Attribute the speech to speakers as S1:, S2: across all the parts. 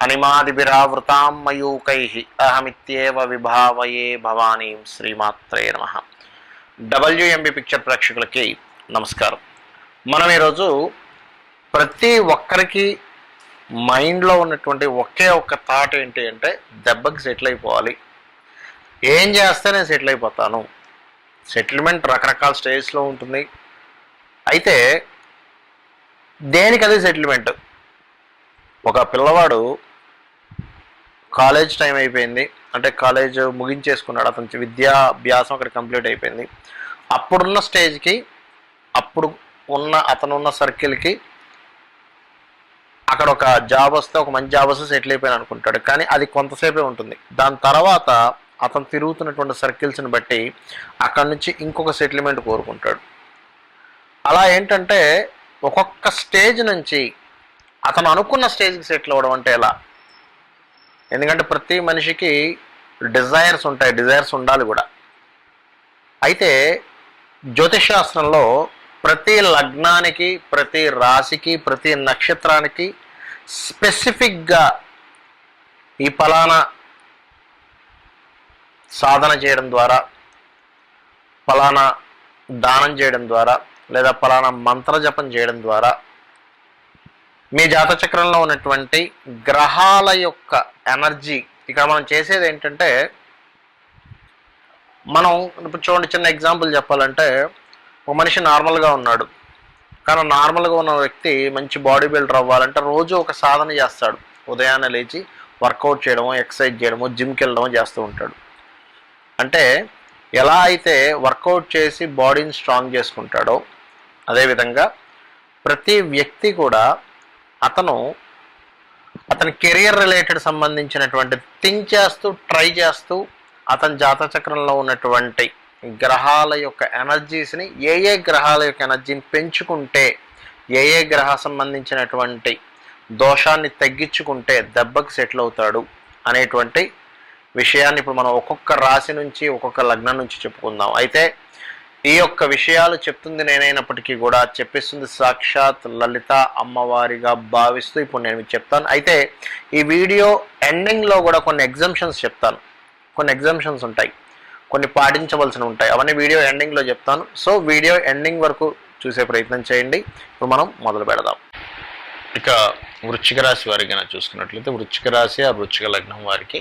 S1: అనిమాదిభిరావృతాం మయూకై అహమిత్యేవ విభావయే భవానీ శ్రీమాత్రే నమ WMB picture ప్రేక్షకులకి నమస్కారం మనం ఈరోజు ప్రతి ఒక్కరికి మైండ్లో ఉన్నటువంటి ఒకే ఒక్క థాట్ ఏంటి అంటే దెబ్బకి సెటిల్ అయిపోవాలి. ఏం చేస్తే నేను సెటిల్ అయిపోతాను? సెటిల్మెంట్ రకరకాల స్టేజ్లో ఉంటుంది. అయితే దేనికి అది సెటిల్మెంట్? ఒక పిల్లవాడు కాలేజ్ టైం అయిపోయింది. అంటే కాలేజ్ ముగించేసుకున్నాడు అతని. విద్యాభ్యాసం అక్కడ కంప్లీట్ అయిపోయింది. అప్పుడున్న స్టేజ్కి అప్పుడు ఉన్న అతనున్న సర్కిల్కి అక్కడ ఒక జాబ్ వస్తే ఒక మంచి జాబ్ వస్తే సెటిల్ అయిపోయాను అనుకుంటాడు. కానీ అది కొంతసేపే ఉంటుంది. దాని తర్వాత అతను తిరుగుతున్నటువంటి సర్కిల్స్ని బట్టి అక్కడి నుంచి ఇంకొక సెటిల్మెంట్ కోరుకుంటాడు. అలా ఏంటంటే ఒక్కొక్క స్టేజ్ నుంచి అతను అనుకున్న స్టేజ్కి సెటిల్ అవ్వడం అంటే ఎలా? ఎందుకంటే ప్రతి మనిషికి డిజైర్స్ ఉంటాయి డిజైర్స్ ఉండాలి కూడా. అయితే జ్యోతిష్ శాస్త్రంలో ప్రతి లగ్నానికి ప్రతి రాశికి ప్రతి నక్షత్రానికి స్పెసిఫిక్గా ఈ ఫలానా సాధన చేయడం ద్వారా ఫలానా దానం చేయడం ద్వారా లేదా ఫలానా మంత్ర జపం చేయడం ద్వారా మీ జాత చక్రంలో ఉన్నటువంటి గ్రహాల యొక్క ఎనర్జీ ఇక్కడ మనం చేసేది ఏంటంటే మనం ఇప్పుడు చూడండి చిన్న ఎగ్జాంపుల్ చెప్పాలంటే ఒక మనిషి నార్మల్గా ఉన్నాడు. కానీ నార్మల్గా ఉన్న వ్యక్తి మంచి బాడీ బిల్డర్ అవ్వాలంటే రోజు ఒక సాధన చేస్తాడు. ఉదయాన్నే లేచి వర్కౌట్ చేయడము ఎక్సర్సైజ్ చేయడము జిమ్కి వెళ్ళడము చేస్తూ ఉంటాడు. అంటే ఎలా అయితే వర్కౌట్ చేసి బాడీని స్ట్రాంగ్ చేసుకుంటాడో అదేవిధంగా ప్రతి వ్యక్తి కూడా అతను అతని కెరియర్ రిలేటెడ్ సంబంధించినటువంటి థింక్ చేస్తూ ట్రై చేస్తూ అతని జాతచక్రంలో ఉన్నటువంటి గ్రహాల యొక్క ఎనర్జీస్ని ఏ ఏ గ్రహాల యొక్క ఎనర్జీని పెంచుకుంటే ఏ ఏ గ్రహ సంబంధించినటువంటి దోషాన్ని తగ్గించుకుంటే దెబ్బకి సెటిల్ అవుతాడు అనేటువంటి విషయాన్ని ఇప్పుడు మనం ఒక్కొక్క రాశి నుంచి ఒక్కొక్క లగ్నం నుంచి చెప్పుకుందాం. అయితే ఈ యొక్క విషయాలు చెప్తుంది నేనైనప్పటికీ కూడా చెప్పిస్తుంది సాక్షాత్ లలిత అమ్మవారిగా భావిస్తూ ఇప్పుడు నేను మీకు చెప్తాను. అయితే ఈ వీడియో ఎండింగ్లో కూడా కొన్ని ఎగ్జామ్షన్స్ చెప్తాను. కొన్ని ఎగ్జామ్షన్స్ ఉంటాయి. కొన్ని పాటించవలసిన ఉంటాయి. అవన్నీ వీడియో ఎండింగ్లో చెప్తాను. సో వీడియో ఎండింగ్ వరకు చూసే ప్రయత్నం చేయండి. ఇప్పుడు మనం మొదలు పెడదాం. ఇక వృచ్చిక రాశి వారికి చూసుకున్నట్లయితే వృచ్చిక రాశి ఆ వృచ్చిక లగ్నం వారికి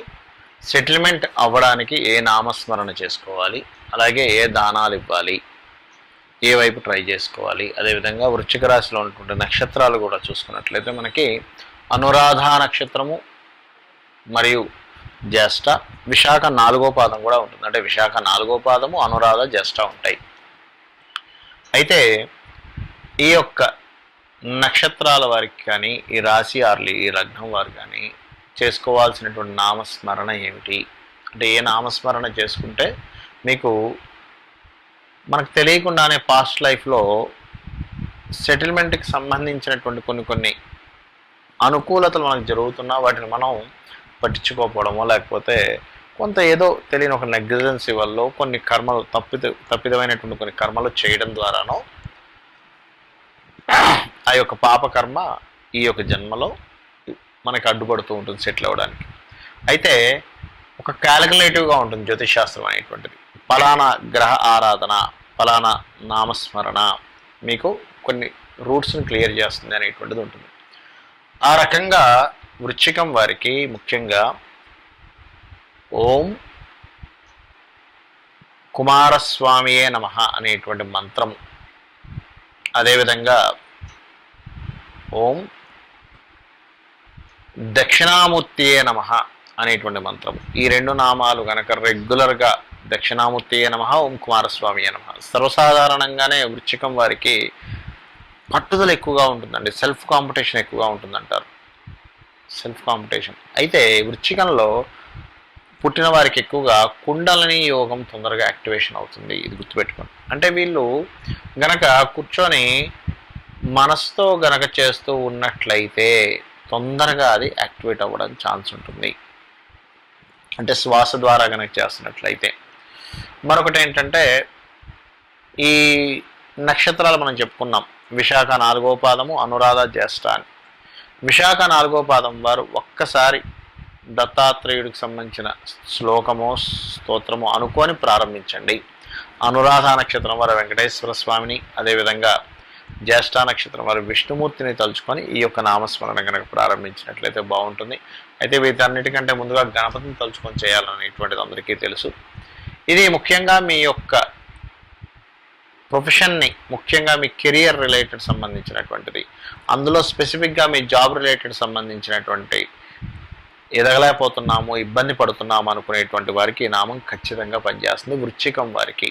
S1: సెటిల్మెంట్ అవ్వడానికి ఏ నామస్మరణ చేసుకోవాలి? అలాగే ఏ దానాలు ఇవ్వాలి? ఏ వైపు ట్రై చేసుకోవాలి? అదేవిధంగా వృశ్చిక రాశిలో ఉన్నటువంటి నక్షత్రాలు కూడా చూసుకున్నట్లయితే మనకి అనురాధ నక్షత్రము మరియు జ్యేష్ఠ విశాఖ నాలుగో పాదం కూడా ఉంటుంది. అంటే విశాఖ నాలుగో పాదము అనురాధ జ్యేష్ఠ ఉంటాయి. అయితే ఈ యొక్క నక్షత్రాల వారికి కానీ ఈ రాశి ఆర్లి ఈ లగ్నం వారు కానీ చేసుకోవాల్సినటువంటి నామస్మరణ ఏమిటి? అంటే ఏ నామస్మరణ చేసుకుంటే మీకు మనకు తెలియకుండానే పాస్ట్ లైఫ్లో సెటిల్మెంట్కి సంబంధించినటువంటి కొన్ని కొన్ని అనుకూలతలు మనకు జరుగుతున్నా వాటిని మనం పట్టించుకోకపోవడమో లేకపోతే కొంత ఏదో తెలియని ఒక నెగ్లిజెన్సీ వల్ల కొన్ని కర్మలు తప్పిద తప్పిదమైనటువంటి కొన్ని కర్మలు చేయడం ద్వారానో ఆ యొక్క పాపకర్మ ఈ యొక్క జన్మలో మనకి అడ్డుపడుతూ ఉంటుంది సెటిల్ అవ్వడానికి. అయితే ఒక క్యాలిక్యులేటివ్గా ఉంటుంది జ్యోతిషాస్త్రం అనేటువంటిది. ఫలానా గ్రహ ఆరాధన ఫలానా నామస్మరణ మీకు కొన్ని రూట్స్ని క్లియర్ చేస్తుంది అనేటువంటిది ఉంటుంది. ఆ రకంగా వృచ్చికం వారికి ముఖ్యంగా ఓం కుమారస్వామియే నమ అనేటువంటి మంత్రం అదేవిధంగా ఓం దక్షిణామూర్తియే నమ అనేటువంటి మంత్రం ఈ రెండు నామాలు కనుక రెగ్యులర్గా దక్షిణామూర్తియే నమ ఓం కుమారస్వామియే నమ. సర్వసాధారణంగానే వృచ్చికం వారికి పట్టుదల ఎక్కువగా ఉంటుందండి. సెల్ఫ్ కాంపిటీషన్ ఎక్కువగా ఉంటుందంటారు. Self competition. అయితే వృచ్చికంలో పుట్టిన వారికి ఎక్కువగా కుండలని యోగం తొందరగా యాక్టివేషన్ అవుతుంది. ఇది గుర్తుపెట్టుకోండి. అంటే వీళ్ళు గనక కూర్చొని మనసుతో గనక చేస్తూ ఉన్నట్లయితే తొందరగా అది యాక్టివేట్ అవ్వడం ఛాన్స్ ఉంటుంది. అంటే శ్వాస ద్వారా కనెక్ట్ చేస్తున్నట్లయితే. మరొకటి ఏంటంటే ఈ నక్షత్రాలు మనం చెప్పుకున్నాం. విశాఖ నాలుగో పాదము అనురాధ జ్యేష్ఠ అని. విశాఖ నాలుగో పాదం వారు ఒక్కసారి దత్తాత్రేయుడికి సంబంధించిన శ్లోకమో స్తోత్రమో అనుకొని ప్రారంభించండి. అనురాధ నక్షత్రం వారు వెంకటేశ్వర స్వామిని అదేవిధంగా జ్యేష్ఠ నక్షత్రం వారు విష్ణుమూర్తిని తలుచుకొని ఈ యొక్క నామస్మరణ కనుక ప్రారంభించినట్లయితే బాగుంటుంది. అయితే వీటన్నిటికంటే ముందుగా గణపతిని తలుచుకొని చేయాలనేటువంటిది అందరికీ తెలుసు. ఇది ముఖ్యంగా మీ యొక్క ప్రొఫెషన్ని ముఖ్యంగా మీ కెరియర్ రిలేటెడ్ సంబంధించినటువంటిది. అందులో స్పెసిఫిక్గా మీ జాబ్ రిలేటెడ్ సంబంధించినటువంటి ఎదగలేకపోతున్నాము ఇబ్బంది పడుతున్నాము అనుకునేటువంటి వారికి ఈ నామం ఖచ్చితంగా పనిచేస్తుంది వృచ్చికం వారికి.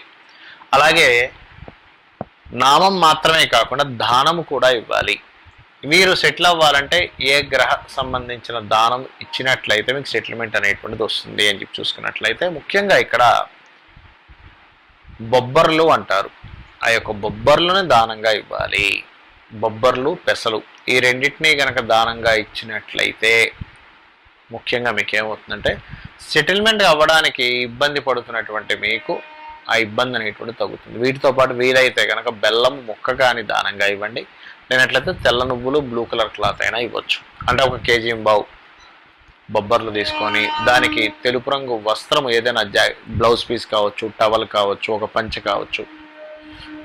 S1: అలాగే నామం మాత్రమే కాకుండా దానము కూడా ఇవ్వాలి. మీరు సెటిల్ అవ్వాలంటే ఏ గ్రహ సంబంధించిన దానం ఇచ్చినట్లయితే మీకు సెటిల్మెంట్ అనేటువంటిది వస్తుంది అని చెప్పి చూసుకున్నట్లయితే ముఖ్యంగా ఇక్కడ బొబ్బర్లు అంటారు. ఆ యొక్క బొబ్బర్లను దానంగా ఇవ్వాలి. బొబ్బర్లు పెసలు ఈ రెండింటినీ గనక దానంగా ఇచ్చినట్లయితే ముఖ్యంగా మీకు ఏమవుతుందంటే సెటిల్మెంట్ అవ్వడానికి ఇబ్బంది పడుతున్నటువంటి మీకు ఆ ఇబ్బంది అనేటువంటి తగ్గుతుంది. వీటితో పాటు వీలైతే కనుక బెల్లం ముక్క కానీ దానంగా ఇవ్వండి. లేనట్లయితే తెల్ల నువ్వులు బ్లూ కలర్ క్లాత్ అయినా ఇవ్వచ్చు. అంటే ఒక కేజీ బావు బొబ్బర్లు తీసుకొని దానికి తెలుపు రంగు వస్త్రం ఏదైనా జా బ్లౌజ్ పీస్ కావచ్చు టవల్ కావచ్చు ఒక పంచ కావచ్చు.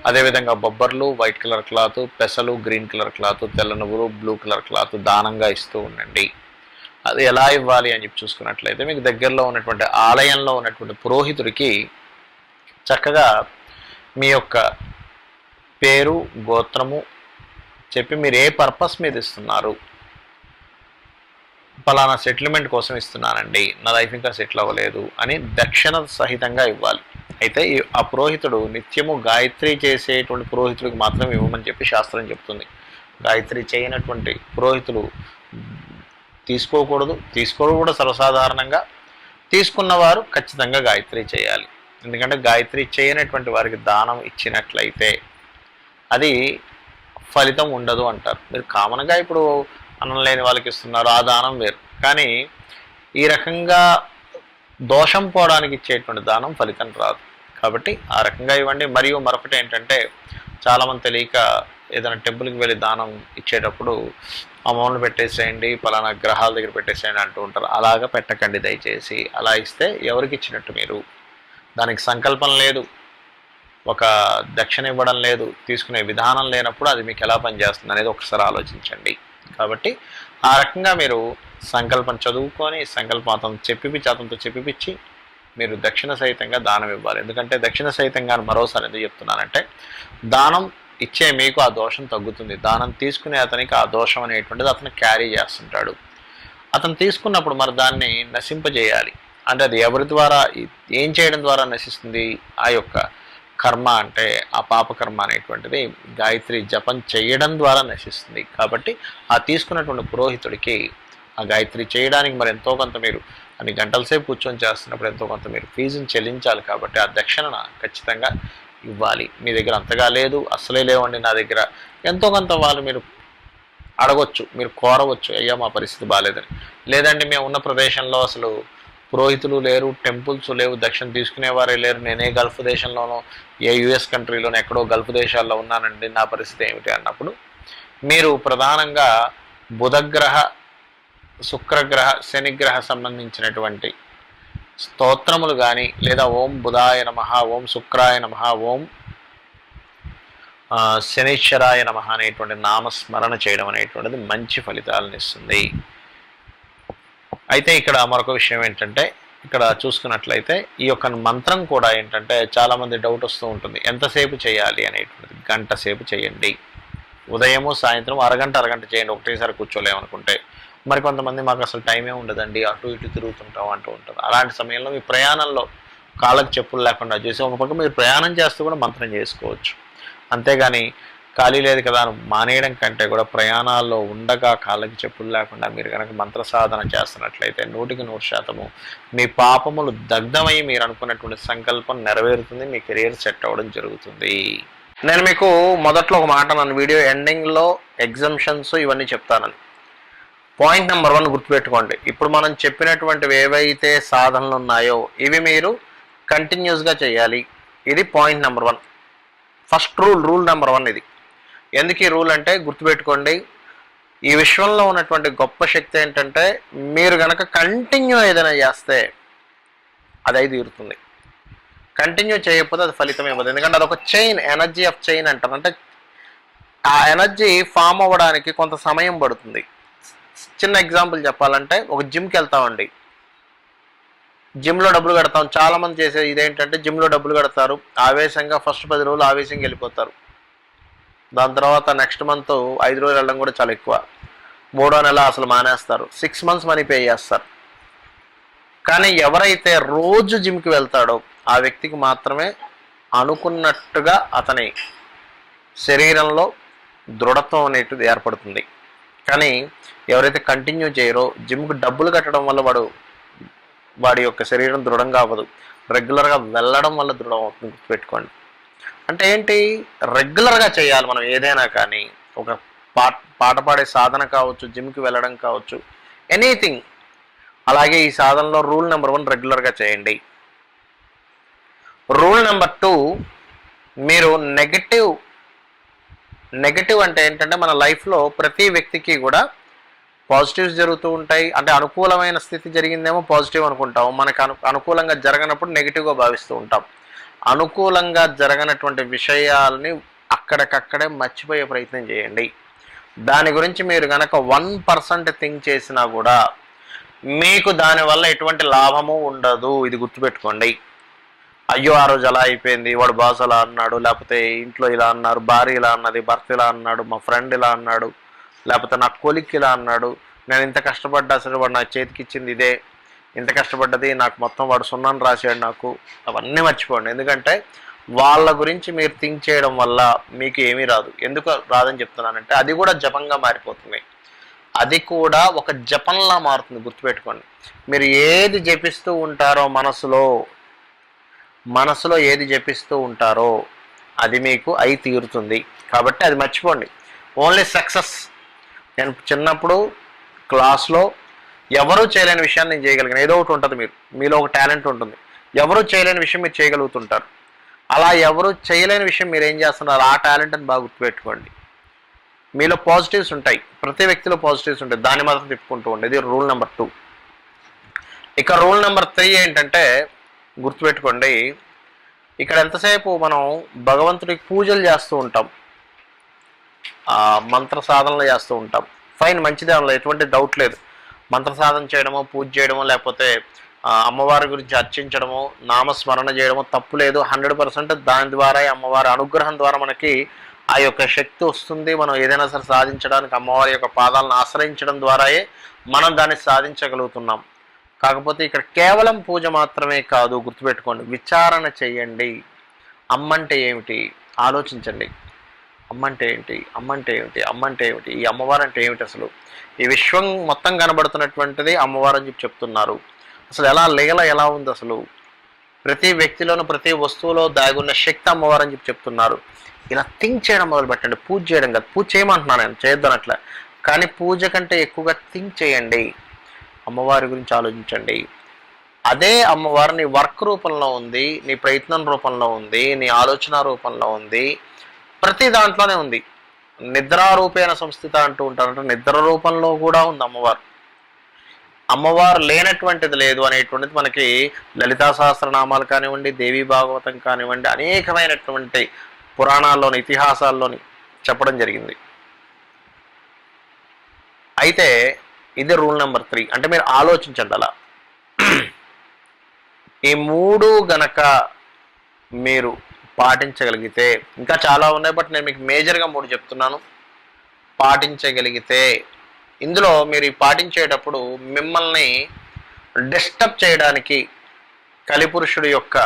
S1: అదేవిధంగా బొబ్బర్లు వైట్ కలర్ క్లాత్ పెసలు గ్రీన్ కలర్ క్లాత్ తెల్ల నువ్వులు బ్లూ కలర్ క్లాత్ దానంగా ఇస్తూ ఉండండి. అది ఎలా ఇవ్వాలి అని చెప్పి చూసుకున్నట్లయితే మీకు దగ్గరలో ఉన్నటువంటి ఆలయంలో ఉన్నటువంటి పురోహితుడికి చక్కగా మీ యొక్క పేరు గోత్రము చెప్పి మీరు ఏ పర్పస్ మీద ఇస్తున్నారు? పలానా సెటిల్మెంట్ కోసం ఇస్తున్నానండి. నా లైఫ్ ఇంకా సెటిల్ అవ్వలేదు అని దక్షిణ సహితంగా ఇవ్వాలి. అయితే ఈ- ఆ పురోహితుడు నిత్యము గాయత్రి చేసేటువంటి పురోహితుడికి మాత్రం ఇవ్వమని చెప్పి శాస్త్రం చెప్తుంది. గాయత్రి చేయనటువంటి పురోహితులు తీసుకోకూడదు. తీసుకోవడం కూడా సర్వసాధారణంగా. తీసుకున్నవారు ఖచ్చితంగా గాయత్రి చేయాలి. ఎందుకంటే గాయత్రి చేయనటువంటి వారికి దానం ఇచ్చినట్లయితే అది ఫలితం ఉండదు అంటారు. మీరు కామన్గా ఇప్పుడు అన్నం లేని వాళ్ళకి ఇస్తున్నారు ఆ దానం వేరు. కానీ ఈ రకంగా దోషం పోవడానికి ఇచ్చేటువంటి దానం ఫలితం రాదు. కాబట్టి ఆ రకంగా ఇవ్వండి. మరియు మరొకటి ఏంటంటే చాలామంది తెలియక ఏదైనా టెంపుల్కి వెళ్ళి దానం ఇచ్చేటప్పుడు అమౌంట్ పెట్టేసేయండి పలానా గ్రహాల దగ్గర పెట్టేసేయండి అంటూ ఉంటారు. అలాగా పెట్టకండి దయచేసి. అలా ఇస్తే ఎవరికి ఇచ్చినట్టు మీరు దానికి సంకల్పం లేదు. ఒక దక్షిణ ఇవ్వడం లేదు. తీసుకునే విధానం లేనప్పుడు అది మీకు ఎలా పనిచేస్తుంది అనేది ఒకసారి ఆలోచించండి. కాబట్టి ఆ రకంగా మీరు సంకల్పం చదువుకొని సంకల్పం అతను చెప్పిపిచ్చి అతనితో చెప్పిపిచ్చి మీరు దక్షిణ సహితంగా దానం ఇవ్వాలి. ఎందుకంటే దక్షిణ సహితంగా అని మరోసారి ఎందుకు చెప్తున్నానంటే దానం ఇచ్చే మీకు ఆ దోషం తగ్గుతుంది. దానం తీసుకునే అతనికి ఆ దోషం అనేటువంటిది అతను క్యారీ చేస్తుంటాడు. అతను తీసుకున్నప్పుడు మరి దాన్ని నశింపజేయాలి. అంటే అది ఎవరి ద్వారా ఏం చేయడం ద్వారా నశిస్తుంది ఆ యొక్క కర్మ అంటే ఆ పాపకర్మ అనేటువంటిది గాయత్రి జపం చేయడం ద్వారా నశిస్తుంది. కాబట్టి ఆ తీసుకున్నటువంటి పురోహితుడికి ఆ గాయత్రి చేయడానికి మరి ఎంతో కొంత మీరు అన్ని గంటల సేపు కూర్చొని చేస్తున్నప్పుడు ఎంతో కొంత మీరు ఫీజుని చెల్లించాలి కాబట్టి ఆ దక్షిణ ఖచ్చితంగా ఇవ్వాలి. మీ దగ్గర అంతగా లేదు అసలే లేవండి నా దగ్గర. ఎంతో కొంత వాళ్ళు మీరు అడగొచ్చు మీరు కోరవచ్చు అయ్యా మా పరిస్థితి బాగాలేదని లేదండి మేము ఉన్న ప్రదేశంలో అసలు పురోహితులు లేరు టెంపుల్స్ లేవు దక్షిణ తీసుకునేవారే లేరు. నేనే గల్ఫ్ దేశంలోనో ఏ యుఎస్ కంట్రీలోనో ఎక్కడో గల్ఫ్ దేశాల్లో ఉన్నానండి. నా పరిస్థితి ఏమిటి అన్నప్పుడు మీరు ప్రధానంగా బుధగ్రహ శుక్రగ్రహ శనిగ్రహ సంబంధించినటువంటి స్తోత్రములు కానీ లేదా ఓం బుధాయ నమ ఓం శుక్రాయ నమ ఓం శనీశ్వరాయ నమ అనేటువంటి నామస్మరణ చేయడం అనేటువంటిది మంచి ఫలితాలను ఇస్తుంది. అయితే ఇక్కడ మరొక విషయం ఏంటంటే ఇక్కడ చూసుకున్నట్లయితే ఈ యొక్క మంత్రం కూడా ఏంటంటే చాలామంది డౌట్ వస్తూ ఉంటుంది. ఎంతసేపు చేయాలి అనేటువంటిది. గంట సేపు చేయండి. ఉదయము సాయంత్రం అరగంట అరగంట చేయండి. ఒకటేసారి కూర్చోలేమనుకుంటే మరి కొంతమంది మాకు అసలు టైమే ఉండదండి. అటు ఇటు తిరుగుతుంటాం అంటూ ఉంటారు అలాంటి సమయంలో మీ ప్రయాణంలో కాళ్ళకు చెప్పులు లేకుండా చేసి ఒక పక్క మీరు ప్రయాణం చేస్తూ కూడా మంత్రం చేసుకోవచ్చు. అంతేగాని ఖాళీ లేదు కదా మానేయడం కంటే కూడా ప్రయాణాల్లో ఉండగా కాళ్ళకి చెప్పులు లేకుండా మీరు కనుక మంత్ర సాధన చేస్తున్నట్లయితే నూటికి నూరు శాతము మీ పాపములు దగ్ధమై మీరు అనుకున్నటువంటి సంకల్పం నెరవేరుతుంది మీ కెరియర్ సెట్ అవ్వడం జరుగుతుంది. నేను మీకు మొదట్లో ఒక మాట నన్ను వీడియో ఎండింగ్లో ఎగ్జంషన్స్ ఇవన్నీ చెప్తానని. పాయింట్ నెంబర్ వన్ గుర్తుపెట్టుకోండి ఇప్పుడు మనం చెప్పినటువంటివి ఏవైతే సాధనలు ఉన్నాయో ఇవి మీరు కంటిన్యూస్గా చేయాలి. ఇది point number one. First rule rule number one ఇది. ఎందుకు ఈ రూల్ అంటే గుర్తుపెట్టుకోండి ఈ విశ్వంలో ఉన్నటువంటి గొప్ప శక్తి ఏంటంటే మీరు గనక కంటిన్యూ ఏదైనా చేస్తే అది తీరుతుంది. కంటిన్యూ చేయకపోతే అది ఫలితం ఇవ్వదు. ఎందుకంటే అది ఒక చైన్ ఎనర్జీ ఆఫ్ చైన్ అంటారు. అంటే ఆ ఎనర్జీ ఫామ్ అవ్వడానికి కొంత సమయం పడుతుంది. చిన్న ఎగ్జాంపుల్ చెప్పాలంటే ఒక జిమ్కి వెళ్తామండి. జిమ్లో డబ్బులు కడతాం. చాలామంది చేసే ఇదేంటంటే జిమ్లో డబ్బులు కడతారు. ఆవేశంగా ఫస్ట్ పది రోజులు ఆవేశంగా వెళ్ళిపోతారు. దాని తర్వాత నెక్స్ట్ మంత్ ఐదు రోజులు వెళ్ళడం కూడా చాలా ఎక్కువ. మూడో నెల అసలు మానేస్తారు. సిక్స్ మంత్స్ మనీ పే చేస్తారు. కానీ ఎవరైతే రోజు జిమ్కి వెళ్తాడో ఆ వ్యక్తికి మాత్రమే అనుకున్నట్టుగా అతని శరీరంలో దృఢత్వం అనేటిది ఏర్పడుతుంది. కానీ ఎవరైతే కంటిన్యూ చేయరో జిమ్కి డబ్బులు కట్టడం వల్ల వాడు వాడి యొక్క శరీరం దృఢంగా అవ్వదు. రెగ్యులర్గా వెళ్ళడం వల్ల దృఢం అవుతుంది గుర్తుపెట్టుకోండి. అంటే ఏంటి? రెగ్యులర్గా చేయాలి మనం ఏదైనా కానీ. ఒక పాట పాట పాడే సాధన కావచ్చు జిమ్కి వెళ్ళడం కావచ్చు ఎనీథింగ్. అలాగే ఈ సాధనలో రూల్ నెంబర్ వన్ రెగ్యులర్గా చేయండి. రూల్ నెంబర్ టూ మీరు నెగటివ్ నెగటివ్ అంటే ఏంటంటే మన లైఫ్లో ప్రతి వ్యక్తికి కూడా పాజిటివ్స్ జరుగుతూ ఉంటాయి. అంటే అనుకూలమైన స్థితి జరిగిందేమో పాజిటివ్ అనుకుంటాం. మనకు అను అనుకూలంగా జరగనప్పుడు నెగిటివ్గా భావిస్తూ ఉంటాం. అనుకూలంగా జరగనటువంటి విషయాల్ని అక్కడికక్కడే మర్చిపోయే ప్రయత్నం చేయండి. దాని గురించి మీరు కనుక వన్ పర్సెంట్ థింక్ చేసినా కూడా మీకు దానివల్ల ఎటువంటి లాభము ఉండదు. ఇది గుర్తుపెట్టుకోండి. అయ్యో ఆ రోజు అలా అయిపోయింది. వాడు బాస్ అలా అన్నాడు లేకపోతే ఇంట్లో ఇలా అన్నారు భార్య ఇలా అన్నది భర్త ఇలా అన్నాడు మా ఫ్రెండ్ ఇలా అన్నాడు లేకపోతే నా కొలిక్ ఇలా అన్నాడు నేను ఇంత కష్టపడ్డా సరే వాడు నా చేతికి ఇచ్చింది ఇదే ఇంత కష్టపడ్డది నాకు మొత్తం వాడు సున్నాను రాశాడు నాకు అవన్నీ మర్చిపోండి. ఎందుకంటే వాళ్ళ గురించి మీరు థింక్ చేయడం వల్ల మీకు ఏమీ రాదు. ఎందుకు రాదని చెప్తున్నానంటే అది కూడా జపంగా మారిపోతుంది. అది కూడా ఒక జపంలా మారుతుంది గుర్తుపెట్టుకోండి. మీరు ఏది జపిస్తూ ఉంటారో మనసులో మనసులో ఏది జపిస్తూ ఉంటారో అది మీకు అయి తీరుతుంది. కాబట్టి అది మర్చిపోండి. ఓన్లీ సక్సెస్ నేను చిన్నప్పుడు క్లాస్లో ఎవరూ చేయలేని విషయాన్ని నేను చేయగలిగిన. ఏదో ఒకటి ఉంటుంది మీరు. మీలో ఒక టాలెంట్ ఉంటుంది. ఎవరూ చేయలేని విషయం మీరు చేయగలుగుతుంటారు. అలా ఎవరు చేయలేని విషయం మీరు ఏం చేస్తున్నారు? ఆ టాలెంట్ అని బాగా గుర్తుపెట్టుకోండి. మీలో పాజిటివ్స్ ఉంటాయి. ప్రతి వ్యక్తిలో పాజిటివ్స్ ఉంటాయి. దాన్ని మాత్రం తిప్పుకుంటూ ఉండేది రూల్ నెంబర్ టూ. ఇక రూల్ నెంబర్ త్రీ ఏంటంటే గుర్తుపెట్టుకోండి. ఇక్కడ ఎంతసేపు మనం భగవంతుడికి పూజలు చేస్తూ ఉంటాం. మంత్ర సాధనలు చేస్తూ ఉంటాం. ఫైన్ మంచిదే ఎటువంటి డౌట్ లేదు. మంత్ర సాధన చేయడమో పూజ చేయడమో లేకపోతే అమ్మవారి గురించి అర్చించడము నామస్మరణ చేయడమో తప్పు లేదు. హండ్రెడ్ పర్సెంట్ దాని ద్వారా అమ్మవారి అనుగ్రహం ద్వారా మనకి ఆ యొక్క శక్తి వస్తుంది. మనం ఏదైనా సరే సాధించడానికి అమ్మవారి యొక్క పాదాలను ఆశ్రయించడం ద్వారాయే మనం దాన్ని సాధించగలుగుతున్నాం. కాకపోతే ఇక్కడ కేవలం పూజ మాత్రమే కాదు గుర్తుపెట్టుకోండి. విచారణ చేయండి. అమ్మంటే ఏమిటి? ఆలోచించండి. అమ్మంటే ఏంటి అమ్మంటే ఏమిటి? అమ్మంటే ఏమిటి? ఈ అమ్మవారు అంటే ఏమిటి అసలు? ఈ విశ్వం మొత్తం కనబడుతున్నటువంటిది అమ్మవారు అని చెప్పి చెప్తున్నారు. అసలు ఎలా లీల ఎలా ఉంది అసలు? ప్రతి వ్యక్తిలోనూ ప్రతి వస్తువులో దాగున్న శక్తి అమ్మవారు అని చెప్పి చెప్తున్నారు. ఇలా థింక్ చేయడం మొదలు పెట్టండి పూజ చేయడం కాదు. పూజ చేయమంటున్నాను నేను. చేయొద్దని అట్లా. కానీ పూజ కంటే ఎక్కువగా థింక్ చేయండి. అమ్మవారి గురించి ఆలోచించండి. అదే అమ్మవారు నీ వర్క్ రూపంలో ఉంది నీ ప్రయత్నం రూపంలో ఉంది నీ ఆలోచన రూపంలో ఉంది. ప్రతి దాంట్లోనే ఉంది. నిద్రారూపేణ సంస్థిత అంటూ ఉంటారు. అంటే నిద్ర రూపంలో కూడా ఉంది అమ్మవారు. అమ్మవారు లేనటువంటిది లేదు అనేటువంటిది మనకి లలితా సహస్రనామాలు కానివ్వండి దేవీ భాగవతం కానివ్వండి అనేకమైనటువంటి పురాణాల్లోని ఇతిహాసాల్లోని చెప్పడం జరిగింది. అయితే ఇది రూల్ నెంబర్ త్రీ. అంటే మీరు ఆలోచించండి అలా. ఈ మూడు గనక మీరు పాటించగలిగితే ఇంకా చాలా ఉన్నాయి బట్ నేను మీకు మేజర్గా మూడు చెప్తున్నాను. పాటించగలిగితే ఇందులో మీరు ఈ పాటించేటప్పుడు మిమ్మల్ని డిస్టర్బ్ చేయడానికి కలిపురుషుడు యొక్క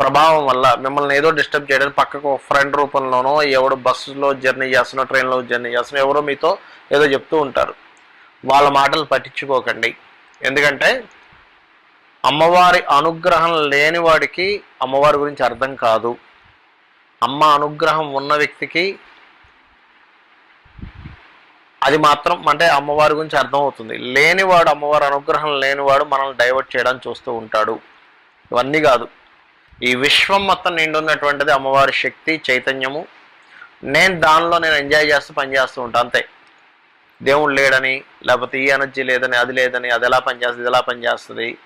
S1: ప్రభావం వల్ల మిమ్మల్ని ఏదో డిస్టర్బ్ చేయడానికి పక్కకు ఒక ఫ్రెండ్ రూపంలోనో ఎవడు బస్సులో జర్నీ చేస్తున్నా ట్రైన్లో జర్నీ చేస్తున్నా ఎవరో మీతో ఏదో చెప్తూ ఉంటారు. వాళ్ళ మాటలు పట్టించుకోకండి. ఎందుకంటే అమ్మవారి అనుగ్రహం లేని వాడికి అమ్మవారి గురించి అర్థం కాదు. అమ్మ అనుగ్రహం ఉన్న వ్యక్తికి అది మాత్రం అంటే అమ్మవారి గురించి అర్థమవుతుంది. లేనివాడు అమ్మవారి అనుగ్రహం లేనివాడు మనల్ని డైవర్ట్ చేయడానికి చూస్తూ ఉంటాడు. ఇవన్నీ కాదు. ఈ విశ్వం మొత్తం నిండున్నటువంటిది అమ్మవారి శక్తి చైతన్యము. నేను దానిలో నేను ఎంజాయ్ చేస్తూ పనిచేస్తూ ఉంటాను అంతే. దేవుడు లేడని లేకపోతే ఈ ఎనర్జీ లేదని అది లేదని అది ఎలా పనిచేస్తుంది ఇది ఎలా పనిచేస్తుంది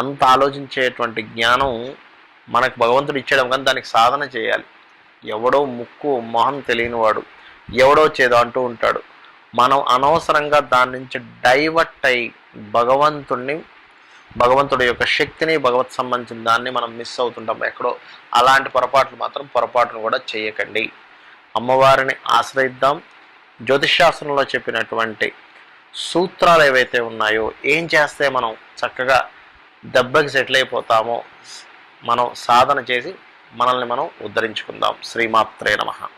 S1: అంత ఆలోచించేటువంటి జ్ఞానం మనకు భగవంతుడు ఇచ్చేయడం కానీ దానికి సాధన చేయాలి. ఎవడో ముక్కు మొహం తెలియనివాడు ఎవడో చేదో అంటూ ఉంటాడు. మనం అనవసరంగా దాని నుంచి డైవర్ట్ అయి భగవంతుణ్ణి భగవంతుడి యొక్క శక్తిని భగవత్ సంబంధించిన దాన్ని మనం మిస్ అవుతుంటాం ఎక్కడో. అలాంటి పొరపాట్లు మాత్రం పొరపాటును కూడా చేయకండి. అమ్మవారిని ఆశ్రయిద్దాం. జ్యోతిషాస్త్రంలో చెప్పినటువంటి సూత్రాలు ఏవైతే ఉన్నాయో ఏం చేస్తే మనం చక్కగా దెబ్బకి సెటిల్ అయిపోతామో మనం సాధన చేసి మనల్ని మనం ఉద్ధరించుకుందాం. శ్రీమాత్రే నమః.